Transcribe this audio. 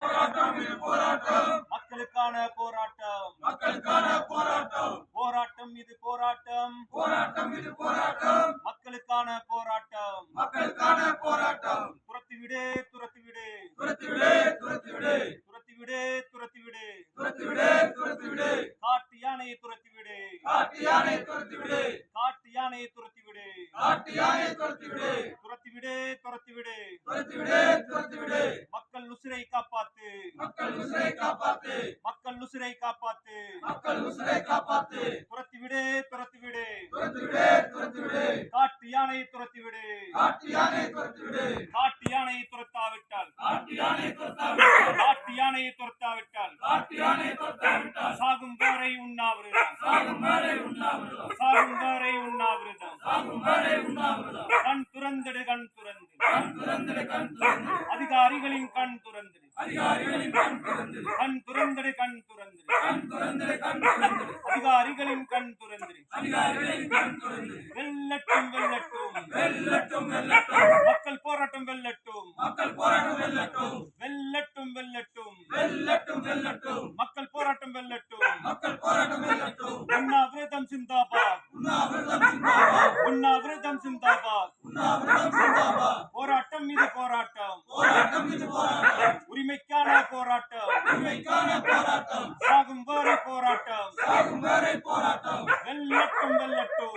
போராட்டம் இது போராட்டம் மக்களுக்கான போராட்டம். மக்களுக்கான போராட்டம். போராட்டம் இது போராட்டம். போராட்டம் இது போராட்டம். மக்களுக்கான போராட்டம். மக்களுக்கான போராட்டம். துரத்திவிடு துரத்திவிடு. துரத்திவிடு துரத்திவிடு. துரத்திவிடு துரத்திவிடு. துரத்திவிடு துரத்திவிடு. காட்டு யானையை துரத்திவிடு. காட்டு யானை துரத்திவிடு. காட்டு யானையை துரத்திவிடு. காட்டு யானை துரத்திவிடு துரத்திவிடு. துரத்திவிடு துரத்திவிடு. துரத்திவிடு மக்கள் உசிரை காப்பாத்து மக்கள் உசிரை காப்பாத்து. மக்கள் உசிரை காப்பாத்து. மக்கள் உசிரை காப்பாத்து. துரத்திவிடு துரத்திவிடு. துரத்திவிடு துரத்திவிடு. காட்டு யானையை துரத்திவிடு. காட்டு யானை துரத்திவிடு. காட்டு யானையை துரத்தாவிட்டால். காட்டு யானை துரத்தாவிட்டால். காட்டு யானையை துரத்தாவிட்டால். காட்டு யானை துரத்தாவிட்டால். சாகும் வரை உண்ணாவிரதம். சாகும் வரை உண்ணாவிரதம். சாகும் வரை உண்ணாவிரதம். சாகும் வரை உண்ணாவிரதம். கண் துறந்திடு கண் துறந்து அதிகாரிகளின் கண் துறந்திடு அதிகாரிகளின் கண் திறந்திடு கண் துறந்திடு கண் துறந்திடு கண் திறந்திடு கண் திறந்திடு அதிகாரிகளின் கண் துறந்திடு அதிகாரிகளின் கண் திறந்திடு வெல்லட்டும் வெல்லட்டும். வெல்லட்டும் வெல்லட்டும். மக்கள் போராட்டம் வெல்லட்டும். மக்கள் போராட்டம் வெல்லட்டும். வெல்லட்டும் வெல்லட்டும். வெல்லட்டும் வெல்லட்டும். மக்கள் போராட்டம் வெல்லட்டும். மக்கள் போராட்டம் வெல்லட்டும். உண்ணாவிரதம் சிந்தாபாத். உண்ணாவிரதம் சிந்தாபாத். உண்ணாவிரதம் சிந்தாபாத். உண்ணாவிரதம் சிந்தாபாத். உரிமைக்கான போராட்டம் சாகும் வரை போராட்டம். சாகும் வரை போராட்டம். வெல்லட்டும் வெல்லட்டும்.